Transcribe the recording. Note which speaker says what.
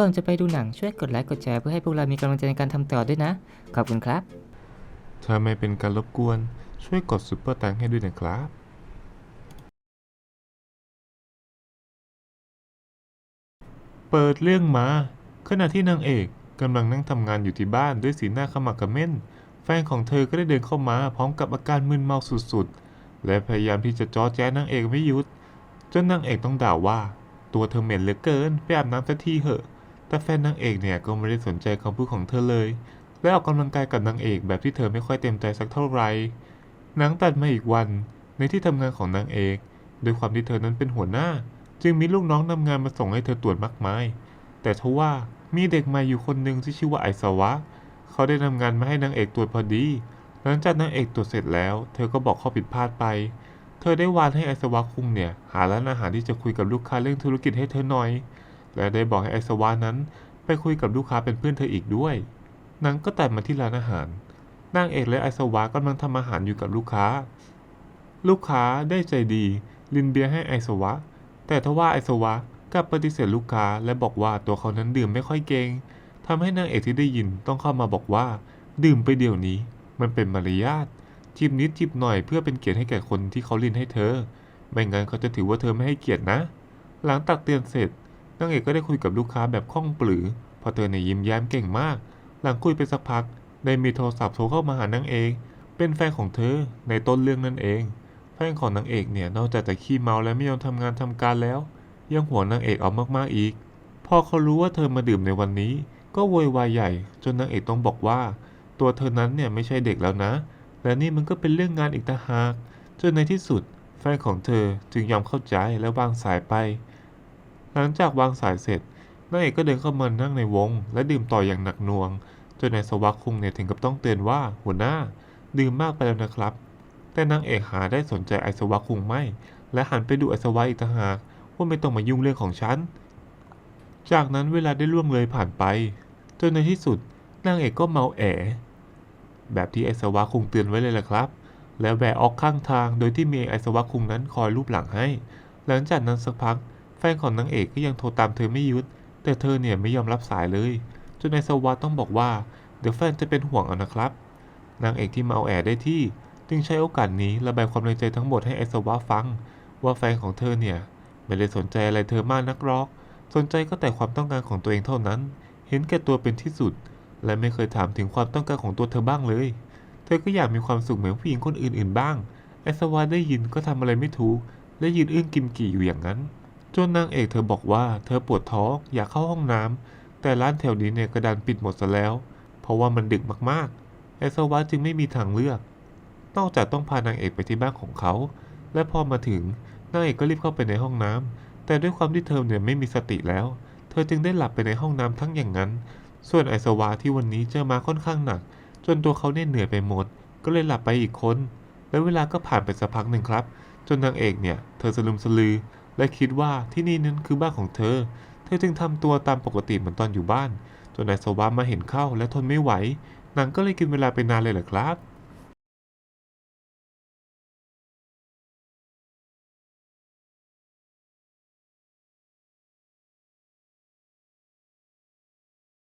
Speaker 1: ก่อนจะไปดูหนังช่วยกดไลค์กดแชร์เพื่อให้พวกเรามีกำลังใจในการทำต่อด้วยนะ ขอบคุณครับ
Speaker 2: ถ้าไม่เป็นการรบกวน ช่วยกดซุปเปอร์แตงให้ด้วยนะครับ เปิดเรื่องมา ขณะที่นางเอกกำลังนั่งทำงานอยู่ที่บ้านด้วยสีหน้าขมักเขม้น แฟนของเธอก็ได้เดินเข้ามาพร้อมกับอาการมึนเมาสุดๆ และพยายามที่จะจ้อแจ้นางเอกไม่หยุด จนนางเอกต้องด่าว่า ตัวเธอเหม็นเหลือเกิน ไปอาบน้ำสักทีเหอะ แต่แฟนนางเอกเนี่ยก็ไม่ได้สนใจคำพูดของเธอเลย และออกกำลังกายกับนางเอกแบบที่เธอไม่ค่อยเต็มใจสักเท่าไหร่หนังตัดมาอีกวันในที่ทำงานของนางเอกโดยความที่เธอนั้นเป็นหัวหน้า จึงมีลูกน้องนำงานมาส่งให้เธอตรวจมากมาย แต่ทว่ามีเด็กใหม่อยู่คนหนึ่งที่ชื่อว่าไอสวะ เขาได้นำงานมาให้นางเอกตรวจพอดี หลังจากนางเอกตรวจเสร็จแล้ว เธอก็บอกข้อผิดพลาดไป เธอได้วานให้ไอสวะคุงเนี่ย หาร้านอาหารที่จะคุยกับลูกค้าเรื่องธุรกิจให้เธอหน่อย และได้บอกให้ไอสวะนั้นไปคุยกับลูกค้าเป็นเพื่อนเธออีกด้วยนังก็แตัดมาที่ร้านอาหาร นางเอกและไอสวะกำลังทำอาหารอยู่กับลูกค้า ลูกค้าได้ใจดี ลินเบียร์ให้ไอสวะ แต่ทว่าไอสวะกลับปฏิเสธลูกค้าและบอกว่าตัวเขานั้นดื่มไม่ค่อยเก่งทำให้นางเอกที่ได้ยินต้องเข้ามาบอกว่า ดื่มไปเดี๋ยวนี้ มันเป็นมารยาทจิบนิดจิบหน่อยเพื่อเป็นเกียรติให้แก่คนที่เขาลินให้เธอ ไม่งั้นเขาจะถือว่าเธอไม่ให้เกียรตินะ หลังตักเตือนเสร็จ นางเอกก็ได้คุยกับลูกค้าแบบคล่องปลือเพราะเธอเนี่ยยิ้มแย้มเก่งมาก หลังคุยไปสักพัก ได้มีโทรศัพท์โทรเข้ามาหานางเอกเป็นแฟนของเธอในต้นเรื่องนั่นเอง แฟนของนางเอกเนี่ยนอกจากจะขี้เมาและไม่ยอมทำงานทำการแล้ว ยังห่วงนางเอกเอามากๆอีก พอเขารู้ว่าเธอมาดื่มในวันนี้ ก็โวยวายใหญ่ จนนางเอกต้องบอกว่า ตัวเธอนั้นเนี่ยไม่ใช่เด็กแล้วนะ และนี่มันก็เป็นเรื่องงานอีกต่างหากจนในที่สุด แฟนของเธอจึงยอมเข้าใจและวางสายไป หลังจากวางสายเสร็จนางเอกก็เดินเข้ามานั่งในวง และดื่มต่ออย่างหนักหน่วง จนนายสวักคุงเนี่ยถึงกับต้องเตือนว่าหัวหน้า ดื่มมากไปแล้วนะครับ แต่นางเอกหาได้สนใจไอสวะคุงไม่ และหันไปดูไอสวะอีกต่างหากว่าไม่ต้องมายุ่งเรื่องของฉัน จากนั้นเวลาได้ล่วงเลยผ่านไป จนในที่สุดนางเอกก็เมาแอ แบบที่ไอสวะคุงเตือนไว้เลยแหละครับ แล้วแบกออกข้างทางโดยที่มีไอสวะคุงนั้นคอยรูปหลังให้ หลังจากนั้นสักพัก แฟนของนางเอกก็ยังโทรตามเธอไม่ยุด แต่เธอเนี่ยไม่ยอมรับสายเลย จนไอสวะต้องบอกว่า เดี๋ยวแฟนจะเป็นห่วงเอานะครับ นางเอกที่เมาแอได้ที่ จึงใช้โอกาสนี้ระบายความในใจทั้งหมดให้ไอสวะฟัง ว่าแฟนของเธอเนี่ยไม่ได้สนใจอะไรเธอมากนักหรอก สนใจก็แต่ความต้องการของตัวเองเท่านั้น เห็นแก่ตัวเป็นที่สุด และไม่เคยถามถึงความต้องการของตัวเธอบ้างเลย เธอก็อยากมีความสุขเหมือนผู้หญิงคนอื่นๆบ้าง ไอสวาได้ยินก็ทำอะไรไม่ถูก และยืนอึ้งกิมกี่อยู่อย่างนั้น จนนางเอกเธอบอกว่าเธอปวดท้องอยากเข้าห้องน้ำแต่ร้านแถวนี้เนี่ยกระดานปิดหมดซะแล้ว เพราะว่ามันดึกมากๆไอสวาจึงไม่มีทางเลือก นอกจากต้องพานางเอกไปที่บ้านของเขา และพอมาถึงนางเอกก็รีบเข้าไปในห้องน้ำแต่ด้วยความที่เธอเนี่ยไม่มีสติแล้ว เธอจึงได้หลับไปในห้องน้ำทั้งอย่างนั้น ส่วนไอสวาที่วันนี้เจอมาค่อนข้างหนัก จนตัวเขาเนี่ยเหนื่อยไปหมด ก็เลยหลับไปอีกคน แล้วเวลาก็ผ่านไปสักพักหนึ่งครับ จนนางเอกเนี่ยเธอสลุมสลือ และคิดว่าที่นี่นั้นคือบ้านของเธอ เธอจึงทำตัวตามปกติเหมือนตอนอยู่บ้าน จนนายโซบามาเห็นเข้าและทนไม่ไหว นางก็เลยกินเวลาไปนานเลยเหรอครับ